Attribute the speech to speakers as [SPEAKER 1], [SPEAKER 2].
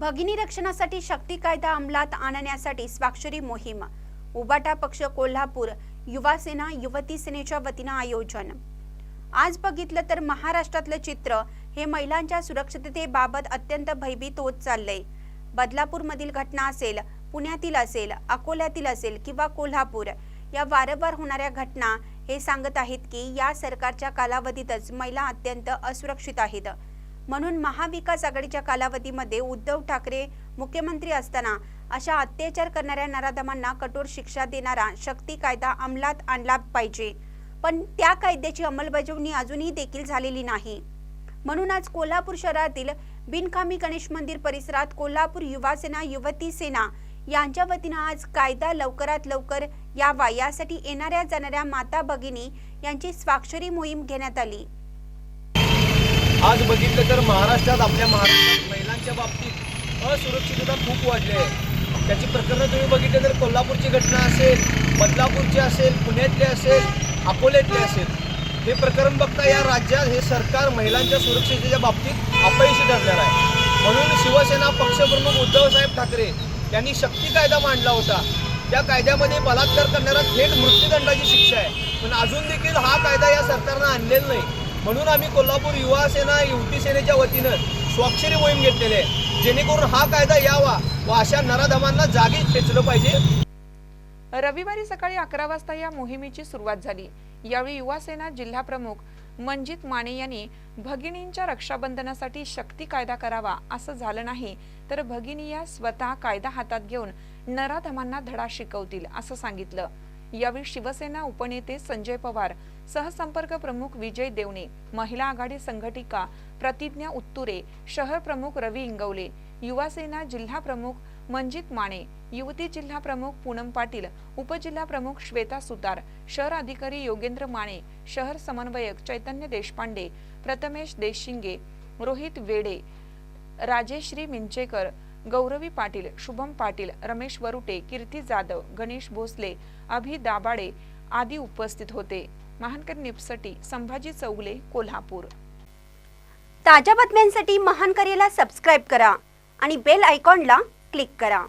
[SPEAKER 1] भगिनी रक्षणासाठी शक्ती कायदा अंमलात आणण्यासाठी स्वाक्षरी मोहीम. उबाटा पक्ष कोल्हापूर युवा सेना युवती सेनेच्या वतीनं आयोजन. आज बघितलं तर महाराष्ट्रातलं चित्र हे महिलांच्या सुरक्षिततेबाबत अत्यंत भयभीत होत चाललंय. बदलापूरमधील घटना असेल पुण्यातील असेल अकोल्यातील असेल किंवा कोल्हापूर या वारंवार होणाऱ्या घटना हे सांगत आहेत की या सरकारच्या कालावधीतच महिला अत्यंत असुरक्षित आहेत. म्हणून महाविकास आघाडीच्या कालावधीमध्ये उद्धव ठाकरे मुख्यमंत्री असताना अशा अत्याचार करणाऱ्या नराधमांना कठोर शिक्षा देणारा शक्ती कायदा अंमलात आणला पाहिजे. पण त्या कायद्याची अंमलबजावणी अजूनही देखील झालेली नाही. म्हणून आज कोल्हापूर शहरातील बिनकामी गणेश मंदिर परिसरात कोल्हापूर युवा सेना युवती सेना यांच्या वतीनं आज कायदा लवकरात लवकर यावा यासाठी येणाऱ्या जाणाऱ्या माता भगिनी यांची स्वाक्षरी मोहीम घेण्यात आली.
[SPEAKER 2] आज बघितलं तर महाराष्ट्रात आपल्या महाराष्ट्रात महिलांच्या बाबतीत असुरक्षितता खूप वाढली आहे. त्याची प्रकरणं तुम्ही बघितलं तर कोल्हापूरची घटना असेल बदलापूरची असेल पुण्यातली असेल अकोल्यातली असेल. हे प्रकरण बघता या राज्यात हे सरकार महिलांच्या सुरक्षिततेच्या बाबतीत अपयशी ठरणार आहे. म्हणून शिवसेना पक्षप्रमुख उद्धवसाहेब ठाकरे यांनी शक्ती कायदा मांडला होता. त्या कायद्यामध्ये बलात्कार करणारा थेट मृत्यूदंडाची शिक्षा आहे. पण अजून देखील हा कायदा या सरकारनं आणलेला नाही. म्हणून आम्ही कोल्हापूर युवा सेना युवती सेनेच्या वतीनं स्वाक्षरी मोहीम घेतलेली आहे. जेणेकरून हा कायदा यावा व अशा नराधमांना जागी खेचलं पाहिजे.
[SPEAKER 3] रविवारी सकाळी अकरा वाजता या मोहिमेची सुरुवात झाली. यावेळी युवा सेना जिल्हा प्रमुख मंजित माने यांनी भगिनींच्या रक्षाबंधनासाठी शक्ती कायदा करावा असं झालं नाही तर भगिनी या स्वतः कायदा हातात घेऊन नराधमांना धडा शिकवतील असं सांगितलं. यावेळी शिवसेना उपनेते संजय पवार सहसंपर्क प्रमुख विजय देवणे महिला आघाडी संघटिका प्रतिज्ञा उत्तुरे शहर प्रमुख रवी इंगवले युवासेना जिल्हा प्रमुख मंजित माने युवती जिल्हा प्रमुख पूनम पाटील उपजिल्हा प्रमुख श्वेता सुतार शहर अधिकारी योगेंद्र माने शहर समन्वयक चैतन्य देशपांडे प्रथमेश देशिंगे रोहित वेडे राजेश्री मिंचेकर गौरवी पाटील शुभम पाटील रमेश वरुटे कीर्ती जाधव गणेश भोसले अभि दाबाडे आदी उपस्थित होते. महानकर निपसटी संभाजी चौगले कोल्हापूर.
[SPEAKER 1] ताज्या बातम्यांसाठी महानकरीला सबस्क्राईब करा आणि बेल आयकॉनला क्लिक करा.